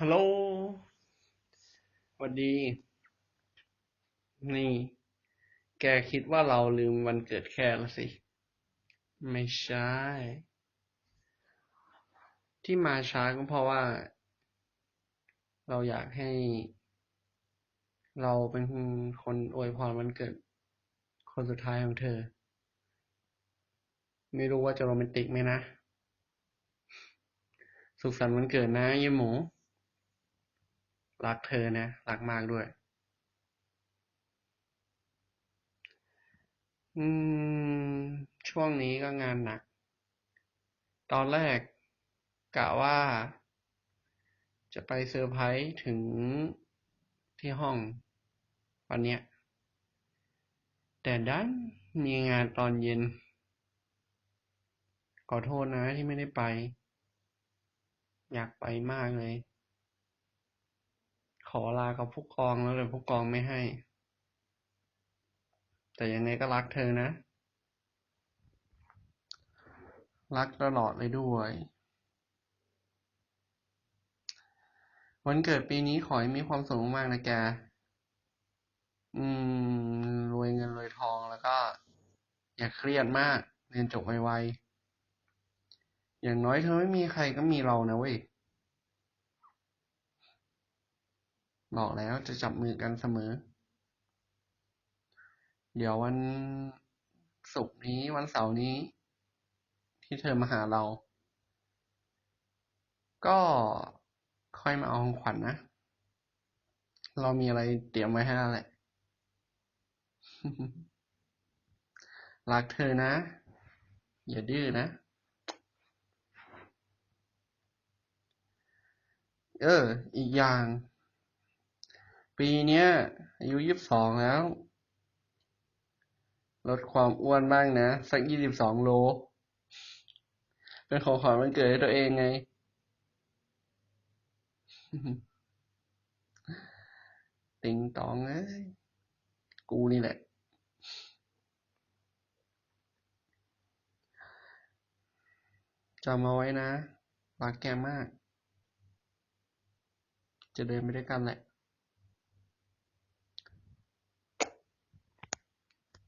ฮัลโหลสวัสดี นี่ แกคิดว่าเราลืมวันเกิดแค่ละสิ ไม่ใช่ ที่มาช้าก็เพราะว่า เราอยากให้ เราเป็นคนอวยพรวันเกิด คนสุดท้ายของเธอ ไม่รู้ว่าจะโรแมนติกไหมนะ สุขสันต์วันเกิดนะเยี่ยหมู รักเธอนะ รักมากด้วย อืม ช่วงนี้ก็งานหนัก ตอนแรกกะว่า จะไปเซอร์ไพรส์ถึงที่ห้องวันเนี้ย แต่ดันมีงานตอนเย็น ขอโทษนะที่ไม่ได้ไป อยากไปมากเลย ขอลากับผู้กองแล้วแต่ผู้กองไม่ให้ แต่ยังไงก็รักเธอนะ รักตลอดเลยด้วย วันเกิดปีนี้ขอให้มีความสุขมากนะแก อืม รวยเงินรวยทองแล้วก็ อย่าเครียดมาก เรียนจบไวๆ อย่างน้อยเธอไม่มีใครก็มีเรานะเว้ย บอกแล้วจะจับมือกันเสมอ เดี๋ยววันศุกร์นี้วันเสาร์นี้ ที่เธอมาหาเรา ก็ค่อยมาเอาของขวัญนะเรามีอะไรเตรียมไว้ให้แล้วแหละ รักเธอนะ อย่าดื้อนะ เออ อีกอย่าง ปีเนี้ยอายุยี่สิบสองแล้ว ลดความอ้วนบ้างนะ สักยี่สิบสองโล เป็นของขวัญวันเกิดให้ตัวเองไง ติงตองเอ้ยกูนี่แหละจำเอาไว้นะรักแกมาก จะเดินไปด้วยกันแหละ